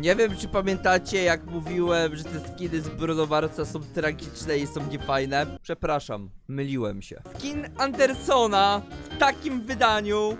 Nie wiem, czy pamiętacie, jak mówiłem, że te skiny z Brodowarca są tragiczne i są niefajne. Przepraszam, myliłem się. Skin Andersona w takim wydaniu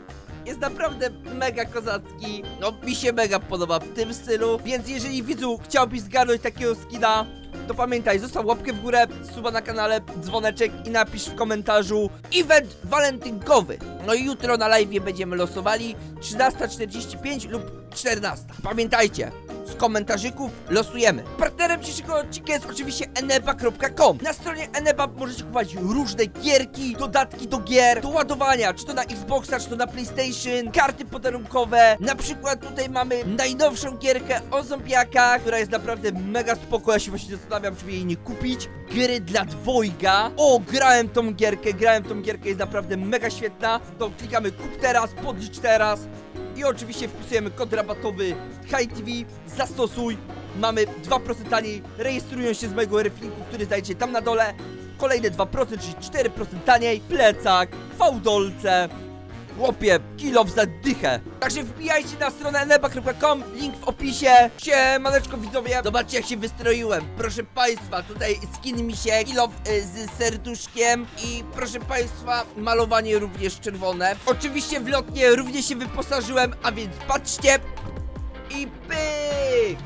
jest naprawdę mega kozacki. No, mi się mega podoba w tym stylu. Więc jeżeli widzu chciałbyś zgarnąć takiego skina, to pamiętaj, zostaw łapkę w górę, suba na kanale, dzwoneczek i napisz w komentarzu event walentynkowy. No i jutro na live będziemy losowali 13.45 lub 14. Pamiętajcie, komentarzyków losujemy. Partnerem dzisiejszego odcinka jest oczywiście eneba.com. Na stronie eneba możecie kupować różne gierki, dodatki do gier, do ładowania, czy to na Xboxa, czy to na PlayStation, karty podarunkowe. Na przykład tutaj mamy najnowszą gierkę o zombiakach, która jest naprawdę mega spoko. Ja się właśnie zastanawiam, czy jej nie kupić. Gry dla dwojga. O, grałem tą gierkę, grałem tą gierkę, jest naprawdę mega świetna. To klikamy kup teraz, podlicz teraz. I oczywiście wpisujemy kod rabatowy HiTV, zastosuj. Mamy 2% taniej, rejestrują się z mojego reflinku, który znajdziecie tam na dole. Kolejne 2%, czyli 4% taniej, plecak, fałdolce, Chłopie, kilo w zadychę. Także wbijajcie na stronę neba.com, link w opisie. Siemaneczko widzowie, zobaczcie jak się wystroiłem. Proszę państwa, tutaj skin mi się, kilo y, z serduszkiem i proszę państwa, malowanie również czerwone. Oczywiście w lotnie również się wyposażyłem, a więc patrzcie i pyk.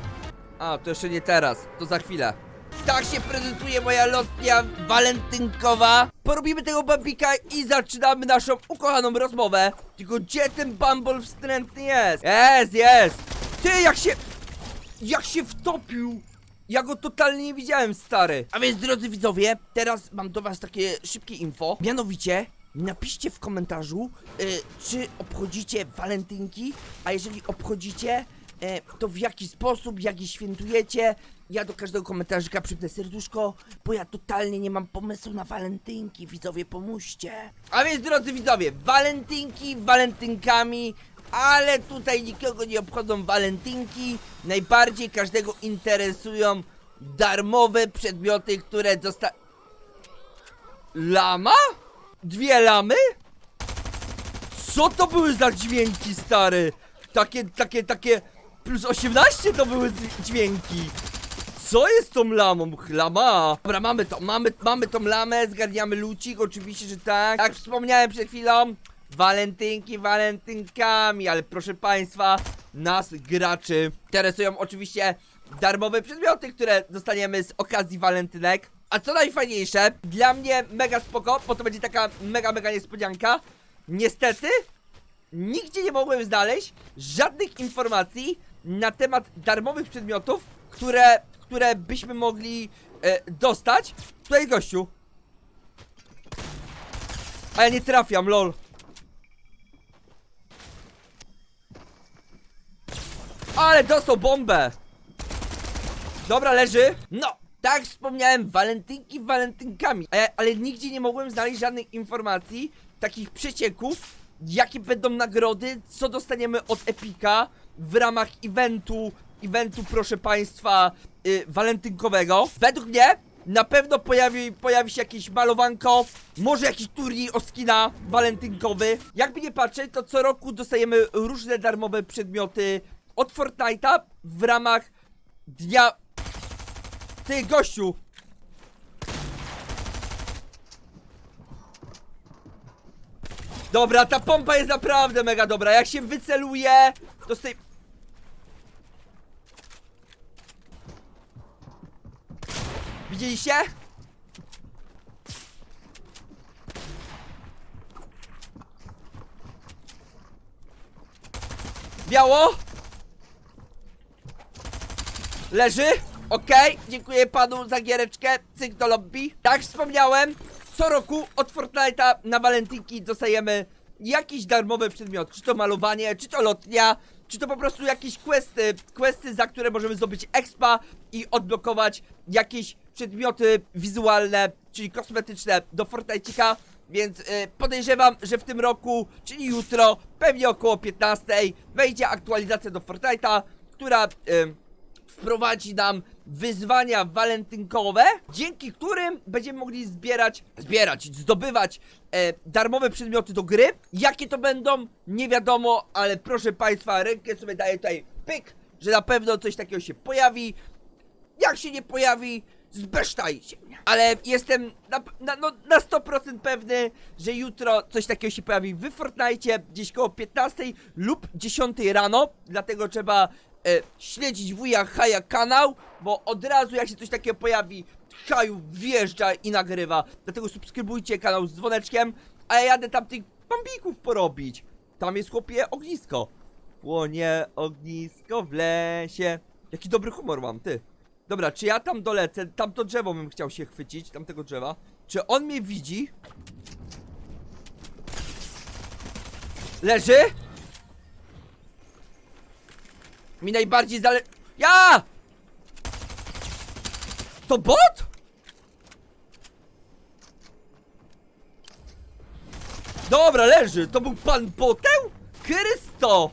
A, to jeszcze nie teraz, to za chwilę. Tak się prezentuje moja lotnia walentynkowa. Porobimy tego bambika i zaczynamy naszą ukochaną rozmowę. Tylko gdzie ten bumble wstrętny jest? Jest, jest. Ty, jak się... Jak się wtopił. Ja go totalnie nie widziałem, stary. A więc, drodzy widzowie, teraz mam do was takie szybkie info. Mianowicie, napiszcie w komentarzu, y, czy obchodzicie walentynki, a jeżeli obchodzicie, e, to w jaki sposób, jak je świętujecie. Ja do każdego komentarzyka przypnę serduszko, bo ja totalnie nie mam pomysłu na walentynki, widzowie, pomóżcie. A więc, drodzy widzowie, walentynki walentynkami, ale tutaj nikogo nie obchodzą walentynki. Najbardziej każdego interesują darmowe przedmioty, które dosta... Lama? Dwie lamy? Co to były za dźwięki, stary? Takie, takie, takie... Plus 18 to były dź- dźwięki. Co jest tą lamą? Lama. Dobra, mamy to, mamy, mamy tą lamę, zgarniamy lucik, oczywiście, że tak. Jak wspomniałem przed chwilą, walentynki walentynkami, ale proszę państwa, nas graczy interesują oczywiście darmowe przedmioty, które dostaniemy z okazji walentynek. A co najfajniejsze, dla mnie mega spoko, bo to będzie taka mega, mega niespodzianka. Niestety, nigdzie nie mogłem znaleźć żadnych informacji na temat darmowych przedmiotów, które, które byśmy mogli e, dostać. Tutaj gościu. A ja nie trafiam, lol. Ale dostał bombę. Dobra, leży. No, tak wspomniałem, walentynki walentynkami. A ja, ale nigdzie nie mogłem znaleźć żadnych informacji, takich przecieków, jakie będą nagrody, co dostaniemy od Epika w ramach eventu, eventu proszę państwa, y, walentynkowego. Według mnie na pewno pojawi, pojawi się jakieś malowanko, może jakiś turniej o skina walentynkowy. Jakby nie patrzeć, to co roku dostajemy różne darmowe przedmioty od Fortnite'a w ramach dnia... Ty, gościu! Dobra, ta pompa jest naprawdę mega dobra. Jak się wyceluje, to z tej... Widzieliście? Biało? Leży? Okej, dziękuję panu za giereczkę. Cyk do lobby. Tak wspomniałem, co roku od Fortnite'a na walentynki dostajemy jakieś darmowe przedmioty. Czy to malowanie, czy to lotnia, czy to po prostu jakieś questy. Questy, za które możemy zdobyć expa i odblokować jakieś przedmioty wizualne, czyli kosmetyczne do Fortnite'ika. Więc y, podejrzewam, że w tym roku, czyli jutro, pewnie około 15, wejdzie aktualizacja do Fortnite'a, która... Y, wprowadzi nam wyzwania walentynkowe, dzięki którym będziemy mogli zbierać, zbierać, zdobywać e, darmowe przedmioty do gry. Jakie to będą, nie wiadomo, ale proszę Państwa, rękę sobie daję tutaj pyk, że na pewno coś takiego się pojawi. Jak się nie pojawi, zbesztajcie mnie. Ale jestem na, na, no, na 100% pewny, że jutro coś takiego się pojawi w Fortnite gdzieś koło 15 lub 10 rano. Dlatego trzeba e, śledzić wuja Haja kanał, bo od razu jak się coś takiego pojawi, Haju wjeżdża i nagrywa. Dlatego subskrybujcie kanał z dzwoneczkiem, a ja jadę tam tych bambików porobić. Tam jest chłopie ognisko. Płonie ognisko w lesie. Jaki dobry humor mam, ty. Dobra, czy ja tam dolecę? Tamto drzewo bym chciał się chwycić, tamtego drzewa. Czy on mnie widzi? Leży? Mi najbardziej zale... Ja! To bot? Dobra, leży. To był pan boteł? Krysto!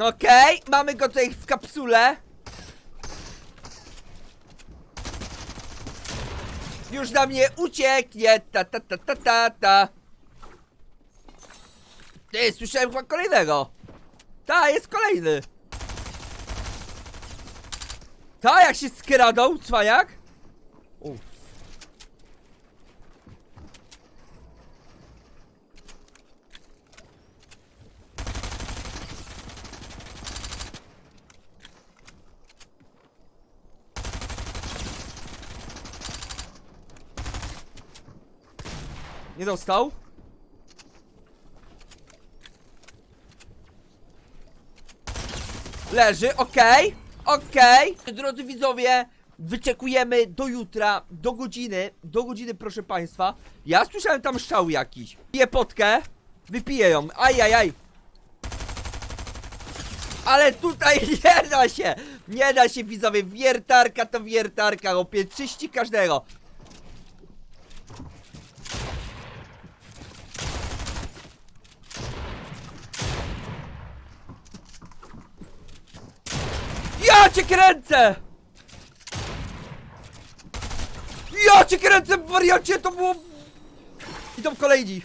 Okej, mamy go tutaj w kapsule. Już na mnie ucieknie, ta ta ta ta ta ta. Ty, słyszałem chyba kolejnego. Ta, jest kolejny. Ta, jak się skradał, cwaniak. U. Nie dostał? Leży, okej, okej. Drodzy widzowie, wyczekujemy do jutra, do godziny, do godziny proszę państwa. Ja słyszałem tam szczał jakiś. Piję potkę, wypiję ją, ajajaj. Ale tutaj nie da się, nie da się widzowie, wiertarka to wiertarka, opie, czyści każdego. Ja cię kręcę! Ja cię kręcę, wariacie, to było... Idą kolejni.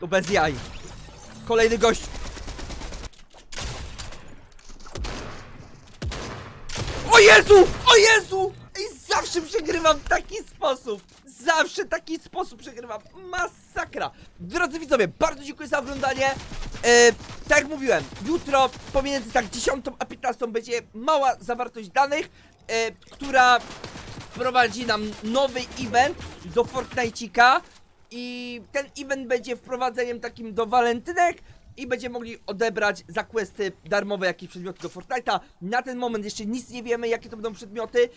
To bez jaj. Kolejny gość. O Jezu! O Jezu! I zawsze przegrywam w taki sposób. Zawsze taki sposób przegrywam. Masakra. Drodzy widzowie, bardzo dziękuję za oglądanie. E, tak jak mówiłem, jutro pomiędzy tak 10 a 15 będzie mała zawartość danych, e, która wprowadzi nam nowy event do Fortnite'ika i ten event będzie wprowadzeniem takim do walentynek i będziemy mogli odebrać za questy darmowe jakieś przedmioty do Fortnite'a. Na ten moment jeszcze nic nie wiemy, jakie to będą przedmioty,